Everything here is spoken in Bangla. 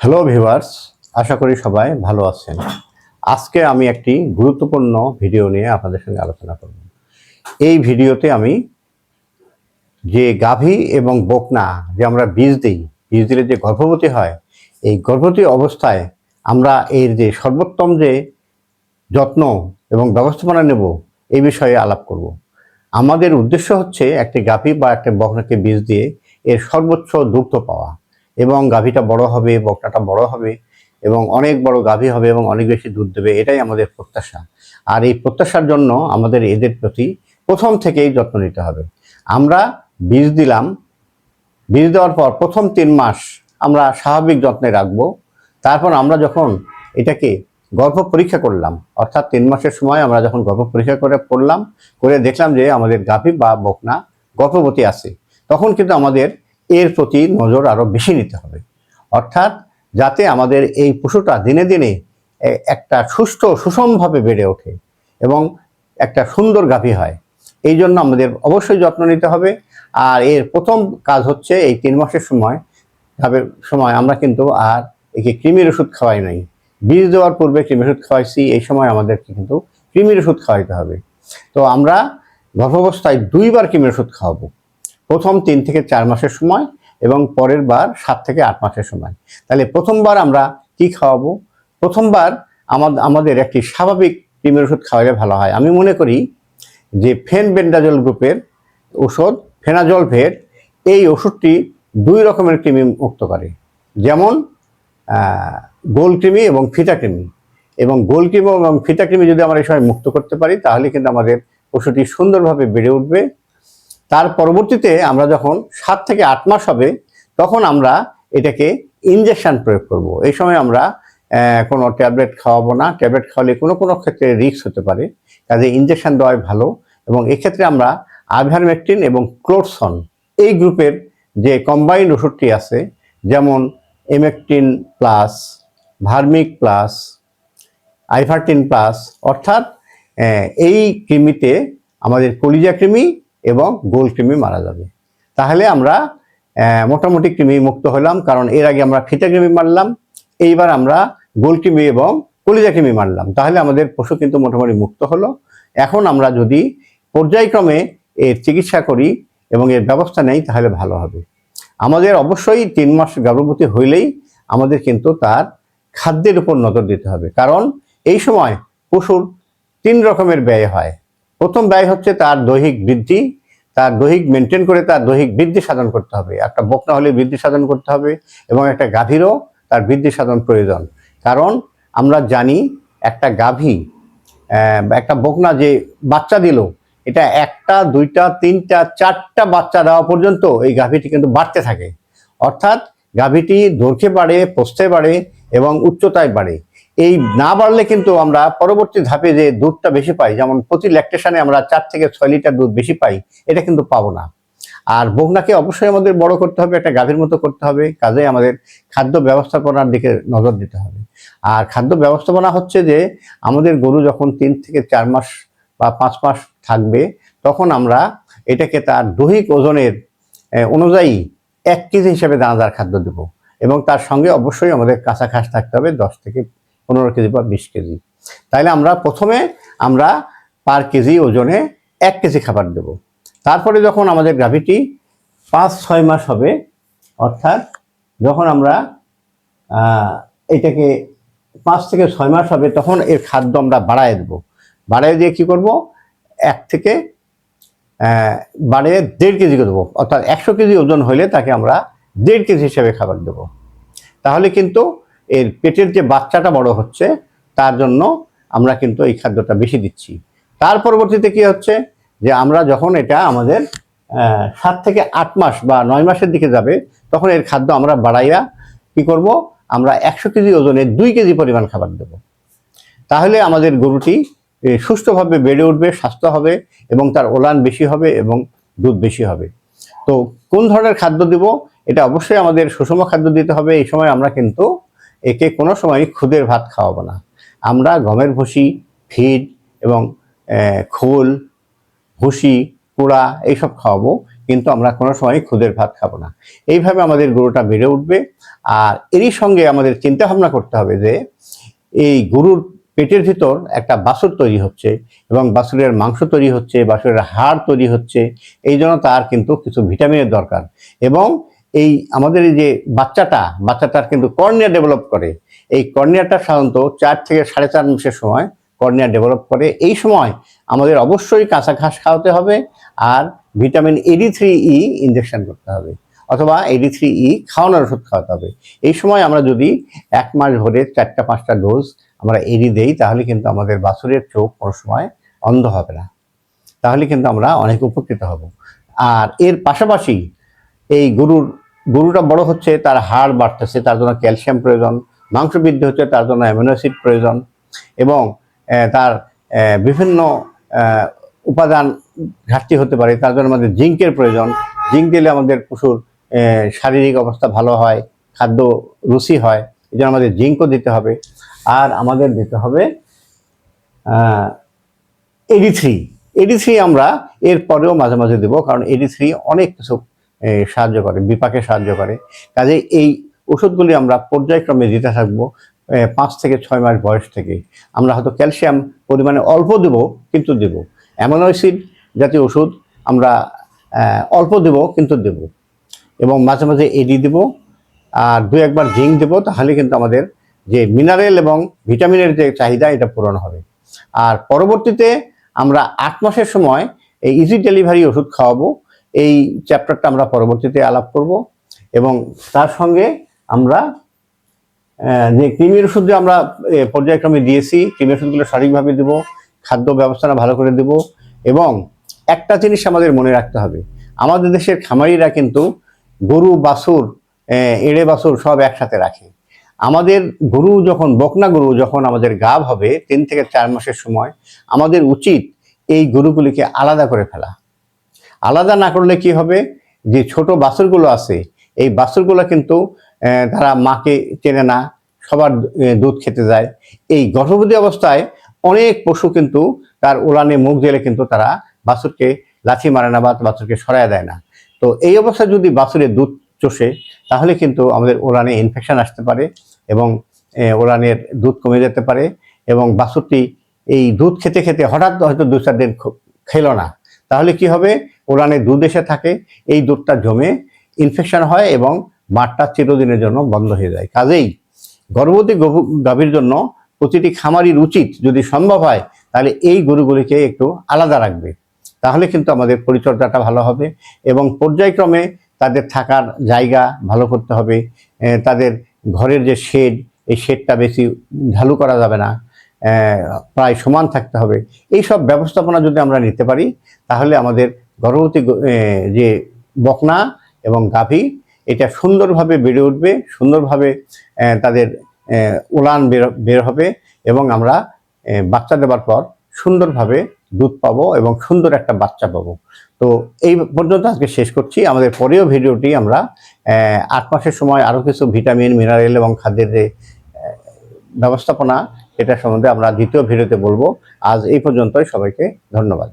হ্যালো ভিউয়ার্স আশা করি সবাই ভালো আছেন। আজকে আমি একটি গুরুত্বপূর্ণ ভিডিও নিয়ে আপনাদের সঙ্গে আলোচনা করব। এই ভিডিওতে আমি যে গাভী এবং বকনা যে আমরা বীজ দিই, বীজ দিলে যে গর্ভবতী হয়, এই গর্ভবতী অবস্থায় আমরা এর যে সর্বোত্তম যে যত্ন এবং ব্যবস্থাপনা নেব, এই বিষয়ে আলাপ করব। আমাদের উদ্দেশ্য হচ্ছে একটি গাভী বা একটা বকনাকে বীজ দিয়ে এর সর্বোচ্চ দুগ্ধ পাওয়া। এবং গাভীটা বড় হবে বকনাটা বড় হবে, এবং অনেক বড় গাভী হবে এবং অনেক বেশি দুধ দেবে, এটাই আমাদের প্রত্যাশা। আর এই প্রত্যাশার জন্য আমাদের এদের প্রতি প্রথম থেকেই যত্ন নিতে হবে। আমরা বীজ দিলাম, বীজ দেওয়ার পর প্রথম তিন মাস আমরা স্বাভাবিক যত্নে রাখব। তারপর আমরা যখন এটাকে গর্ভ পরীক্ষা করলাম, অর্থাৎ তিন মাসের সময় আমরা যখন গর্ভ পরীক্ষা করে পড়লাম, করে দেখলাম যে আমাদের গাভী বা বকনা গর্ভবতী আছে, তখন কিন্তু আমাদের এর প্রতি নজর আরও বেশি নিতে হবে। অর্থাৎ যাতে আমাদের এই পশুটা দিনে দিনে একটা সুস্থ সুষমভাবে বেড়ে ওঠে এবং একটা সুন্দর গাভী হয়। এই জন্য আমাদের অবশ্যই যত্ন নিতে হবে। আর এর প্রথম কাজ হচ্ছে এই তিন মাসের সময়, গাভীর সময় আমরা কিন্তু আর একে কৃমির ওষুধ খাওয়াই নাই। বীজ দেওয়ার পূর্বে কৃমির ওষুধ খাওয়াইছি, এই সময় আমাদেরকে কিন্তু কৃমির ওষুধ খাওয়াইতে হবে। তো আমরা গর্ভাবস্থায় দুইবার কৃমির ওষুধ খাওয়াবো। প্রথম তিন থেকে চার মাসের সময় এবং পরের বার সাত থেকে আট মাসের সময়। তাহলে প্রথমবার আমরা কি খাওয়াবো? প্রথমবার আমাদের একটি স্বাভাবিক কৃমির ওষুধ খাওয়ালে ভালো হয়। আমি মনে করি যে ফেন বেন্ডাজল গ্রুপের ওষুধ, ফেনাজল ভেট এই ওষুধটি দুই রকমের কৃমি মুক্ত করে। যেমন গোল কৃমি এবং ফিতা কৃমি। এবং গোল কৃমি এবং ফিতা কৃমি যদি আমরা এই সময় মুক্ত করতে পারি, তাহলে কিন্তু আমাদের পশুটি সুন্দরভাবে বেড়ে উঠবে। তার পরবর্তীতে আমরা যখন সাত থেকে আট মাস হবে, তখন আমরা এটাকে ইনজেকশন প্রয়োগ করব। এই সময় আমরা কোনো ট্যাবলেট খাওয়াবো না। ট্যাবলেট খাওয়ালে কোনো কোনো ক্ষেত্রে রিস্ক হতে পারে, কাজে ইনজেকশন দেওয়াই ভালো। এবং এক্ষেত্রে আমরা আইভারমেকটিন এবং ক্লোরসন এই গ্রুপের যে কম্বাইন্ড ওষুধটি আছে, যেমন এমেকটিন প্লাস ভার্মিক প্লাস আইভারটিন প্লাস অর্থাৎ এই কৃমিতে আমাদের কলিজা কৃমি এবং গোল কৃমি মারা যাবে। তাহলে আমরা মোটামুটি কৃমি মুক্ত হলাম, কারণ এর আগে আমরা ফিতা কৃমি মারলাম, এইবার আমরা গোল কৃমি এবং কলিজা কৃমি মারলাম। তাহলে আমাদের পশু কিন্তু মোটামুটি মুক্ত হলো। এখন আমরা যদি পর্যায়ক্রমে এর চিকিৎসা করি এবং এর ব্যবস্থা নেই, তাহলে ভালো হবে। আমাদের অবশ্যই তিন মাস গর্ভবতী হইলেই আমাদের কিন্তু তার খাদ্যের উপর নজর দিতে হবে। কারণ এই সময় পশুর তিন রকমের ব্যয় হয়। প্রথম ব্যয় হচ্ছে তার দৈহিক বৃদ্ধি, তার দৈহিক মেনটেন করে তার দৈহিক বৃদ্ধি সাধন করতে হবে। একটা বকনা হলে বৃদ্ধি সাধন করতে হবে এবং একটা গাভীরও তার বৃদ্ধি সাধন প্রয়োজন। কারণ আমরা জানি একটা গাভী একটা বকনা যে বাচ্চা দিল, এটা একটা, দুইটা, তিনটা, চারটা বাচ্চা দেওয়া পর্যন্ত এই গাভীটি কিন্তু বাড়তে থাকে। অর্থাৎ গাভীটি দৈর্ঘ্যে বাড়ে পোস্তে বাড়ে এবং উচ্চতায় বাড়ে। এই না বাড়লে কিন্তু আমরা পরবর্তী ধাপে যে দুধটা বেশি পাই, যেমন প্রতি ল্যাকটেশনে আমরা চার থেকে ছয় লিটার দুধ বেশি পাই, এটা কিন্তু পাবো না। আর বকনাকে অবশ্যই আমাদের বড় করতে হবে, একটা গাভীর মতো করতে হবে, কাজে আমাদের খাদ্য ব্যবস্থাপনার দিকে নজর দিতে হবে। আর খাদ্য ব্যবস্থাপনা হচ্ছে যে, আমাদের গরু যখন তিন থেকে চার মাস বা পাঁচ মাস থাকবে, তখন আমরা এটাকে তার দৈহিক ওজনের অনুযায়ী এক কেজি হিসেবে দানাদার খাদ্য দেব। এবং তার সঙ্গে অবশ্যই আমাদের কাঁচা ঘাস থাকতে হবে, দশ থেকে পনেরো কেজি বা বিশ কেজি। তাইলে আমরা প্রথমে আমরা পার কেজি ওজনে এক কেজি খাবার দেব। তারপরে যখন আমাদের গাভীটি পাঁচ, ছয় মাস হবে, অর্থাৎ যখন আমরা এটাকে পাঁচ থেকে ছয় মাস হবে, তখন এর খাদ্য আমরা বাড়ায় দেবো। বাড়ায় দিয়ে কী করব? এক থেকে বাড়িয়ে দেড় কেজি করে দেবো। অর্থাৎ একশো কেজি ওজন হলে তাকে আমরা দেড় কেজি হিসেবে খাবার দেবো। তাহলে কিন্তু এর পেটের যে বাচ্চাটা বড় হচ্ছে, তার জন্য আমরা কিন্তু এই খাদ্যটা বেশি দিচ্ছি। তার পরবর্তীতে কি হচ্ছে? যে আমরা যখন এটা আমাদের সাত থেকে আট মাস বা নয় মাসের দিকে যাবে, তখন এর খাদ্য আমরা বাড়াইয়া কি করব? আমরা একশো কেজি ওজনের দুই কেজি পরিমাণ খাবার দেব। তাহলে আমাদের গরুটি সুস্থভাবে বেড়ে উঠবে, স্বাস্থ্য হবে এবং তার ওলান বেশি হবে এবং দুধ বেশি হবে। তো কোন ধরনের খাদ্য দিব? এটা অবশ্যই আমাদের সুষম খাদ্য দিতে হবে। এই সময় আমরা কিন্তু একে কোনো সময় খুদের ভাত খাওয়াবো না। আমরা গমের ভুসি, ফিড এবং খোল, ভুসি কুড়া এইসব খাওয়াবো, কিন্তু আমরা কোনো সময় খুদের ভাত খাব না। এইভাবে আমাদের গরুটা বেড়ে উঠবে। আর এরই সঙ্গে আমাদের চিন্তা ভাবনা করতে হবে যে, এই গরুর পেটের ভিতর একটা বাছুর তৈরি হচ্ছে এবং বাছুরের মাংস তৈরি হচ্ছে, বাছুরের হাড় তৈরি হচ্ছে। এই জন্য তার কিন্তু কিছু ভিটামিনের দরকার। এবং এই আমাদের এই যে বাচ্চাটা বাচ্চাটার কিন্তু কর্নিয়া ডেভেলপ করে। এই কর্নিয়াটা সাধারণত চার থেকে সাড়ে চার মাসের সময় কর্নিয়া ডেভেলপ করে। এই সময় আমাদের অবশ্যই কাঁচা ঘাস খাওয়াতে হবে আর vitamin AD three E injection করতে হবে অথবা এডি থ্রি ই খাওয়ানোর ওষুধ খাওয়াতে হবে। এই সময় আমরা যদি এক মাস ভরে চারটা পাঁচটা ডোজ আমরা এডি দেই, তাহলে কিন্তু আমাদের বাছুরের চোখ কোনো সময় অন্ধ হবে না। তাহলে কিন্তু আমরা অনেক উপকৃত হব। আর এর পাশাপাশি গরুর, গরুটা বড় হচ্ছে, তার হাড় বাড়তেছে, তার জন্য ক্যালসিয়াম প্রয়োজন মাংস বৃদ্ধি হচ্ছে, তার জন্য অ্যামিনো অ্যাসিড প্রয়োজন এবং তার বিভিন্ন উপাদান ঘাটতি হতে পারে, তার জন্য আমাদের জিঙ্কের প্রয়োজন। জিঙ্ক দিলে আমাদের পশুর শারীরিক অবস্থা ভালো হয়, খাদ্য রুচি হয়, এই জন্য আমাদের জিঙ্কও দিতে হবে। আর আমাদের দিতে হবে এডি থ্রি। এডি থ্রি আমরা এর পরেও মাঝে মাঝে দেবো, কারণ এডি থ্রি অনেক কিছু সাহায্য করে, বিপাকে সাহায্য করে। কাজে এই ওষুধগুলি আমরা পর্যায়ক্রমে দিতে থাকব পাঁচ থেকে ছয় মাস বয়স থেকে। আমরা হয়তো ক্যালসিয়াম পরিমাণে অল্প দেব, কিন্তু দেব। অ্যামিনো জাতীয় ওষুধ আমরা অল্প দেব, কিন্তু দেব। এবং মাঝে মাঝে এডি দেব, আর দু একবার জিঙ্ক দেব, তাহলে কিন্তু আমাদের যে মিনারেল এবং ভিটামিনের যে চাহিদা, এটা পূরণ হবে। আর পরবর্তীতে আমরা আট মাসের সময় এই ইজি ডেলিভারি ওষুধ খাওয়াবো। এই চ্যাপ্টারটা আমরা পরবর্তীতে আলাপ করব এবং তার সঙ্গে আমরা যে কৃমির ওষুধ যে আমরা পর্যায়ক্রমে দিয়েছি, কৃমির ওষুধগুলো সঠিকভাবে দেব, খাদ্য ব্যবস্থাটা ভালো করে দেব এবং একটা জিনিস আমাদের মনে রাখতে হবে। আমাদের দেশের খামারিরা কিন্তু গরু, বাছুর এড়ে বাছুর সব একসাথে রাখে। আমাদের গরু যখন, বকনা গরু যখন আমাদের গাভ হবে তিন থেকে চার মাসের সময়, আমাদের উচিত এই গরুগুলিকে আলাদা করে ফেলা। আলাদা না করলে কি হবে? যে ছোট বাছুরগুলো আছে এই বাছুরগুলো কিন্তু তারা মাকে চেনে না সবার দুধ খেতে যায়। এই গর্ভবতী অবস্থায় অনেক পশু কিন্তু তার উলানে মুখ জেলে কিন্তু তারা বাছুরকে লাথি মারে না বা বাছুরকে সরায় দেয় না। তো এই অবস্থায় যদি বাছুরের দুধ চষে তাহলে কিন্তু আমাদের ওলানে ইনফেকশন আসতে পারে এবং আহ, ওলানের দুধ কমে যেতে পারে এবং বাছুরটি এই দুধ খেতে খেতে হঠাৎ হয়তো দু চার দিন খেলো না। তাহলে কি হবে? ওলানে দুধ এসে থাকে, এই দুধটা জমে ইনফেকশন হয় এবং মাঠটা চিরদিনের জন্য বন্ধ হয়ে যায়। কাজেই গর্ভবতী গভু- গাভীর জন্য প্রতিটি খামারির উচিত যদি সম্ভব হয়, তাহলে এই গরুগুলিকে একটু আলাদা রাখবে। তাহলে কিন্তু আমাদের পরিচর্যাটা ভালো হবে এবং পর্যায়ক্রমে তাদের থাকার জায়গা ভালো করতে হবে। তাদের ঘরের যে শেড, এই শেডটা বেশি ঢালু করা যাবে না। প্রায় সমান থাকতে হবে। এই সব ব্যবস্থাপনা যদি আমরা নিতে পারি, তাহলে আমাদের গর্ভবতী যে বকনা এবং গাভী, এটা সুন্দরভাবে বেড়ে উঠবে, সুন্দরভাবে তাদের উলান বের বের হবে এবং আমরা বাচ্চা দেওয়ার পর সুন্দরভাবে দুধ পাবো এবং সুন্দর একটা বাচ্চা পাবো। তো এই পর্যন্ত আজকে শেষ করছি। আমাদের পরেও ভিডিওটি আমরা আট মাসের সময় আরও কিছু ভিটামিন, মিনারেল এবং খাদ্যের যে ব্যবস্থাপনা, এটা সম্বন্ধে আমরা দ্বিতীয় ভিডিওতে বলব। আজ এই পর্যন্তই। সবাইকে ধন্যবাদ।